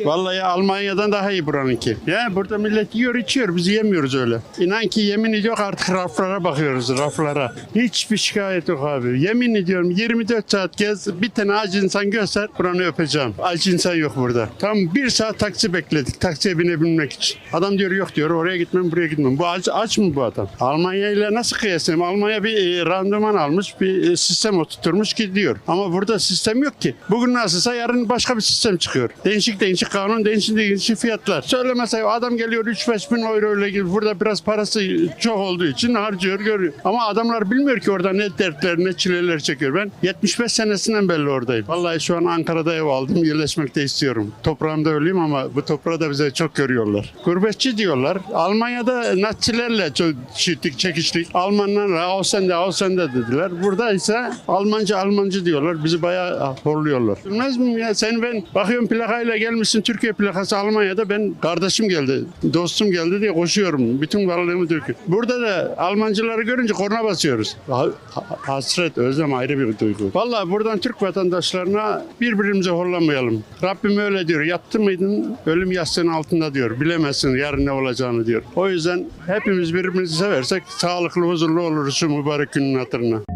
Vallahi Almanya'dan daha iyi buranınki. Ya burada millet yiyor içiyor biz yemiyoruz öyle. İnan ki yemin ediyor artık raflara bakıyoruz raflara. Hiçbir şikayet yok abi. Yemin ediyorum 24 saat gez bir tane aç insan göster buranı öpeceğim. Aç insan yok burada. Tam bir saat taksi bekledik taksiye binebilmek için. Adam diyor yok diyor oraya gitmem buraya gitmem. Bu aç, aç mı bu adam? Almanya ile nasıl kıyaslayayım? Almanya bir e, randıman almış bir e, sistem oturtmuş gidiyor. Ama burada sistem yok ki. Bugün nasılsa yarın başka bir sistem çıkıyor. Değişik değişik kanun, değişik değişik fiyatlar. Söyle mesela adam geliyor 3-5 bin euro ile gibi burada biraz parası çok olduğu için harcıyor görüyor. Ama adamlar bilmiyor ki orada ne dertler ne çileler çekiyor. Ben 75 senesinden belli oradayım. Vallahi şu an Ankara'da ev aldım. Yerleşmek de istiyorum. Toprağımda öleyim ama bu toprağı da bize çok görüyorlar. Gurbetçi diyorlar. Almanya'da Nazilerle çiftlik, çekişlik. Almanlarla al sen de al sen de dediler. Burada ise Almanca Almancı diyorlar. Bizi bayağı horluyorlar. Bilmez miyim ya? Sen ben bakıyorum plakayla gelmişsin Türkiye plakası Almanya'da. Ben kardeşim geldi, dostum geldi diye koşuyorum. Bütün varlığımı döküyorum. Burada da Almancıları görünce korna basıyoruz. Ha- ha- hasret, özlem ayrı bir duygu. Vallahi buradan Türk vatandaşlarına birbirimize horlamayalım. Rabbim öyle diyor. Yattı mıydın ölüm yastığının altında diyor. Bilemezsin yarın ne olacağını diyor. O yüzden hepimiz birbirimizi seversek sağlıklı, huzurlu oluruz şu mübarek günün hatırına.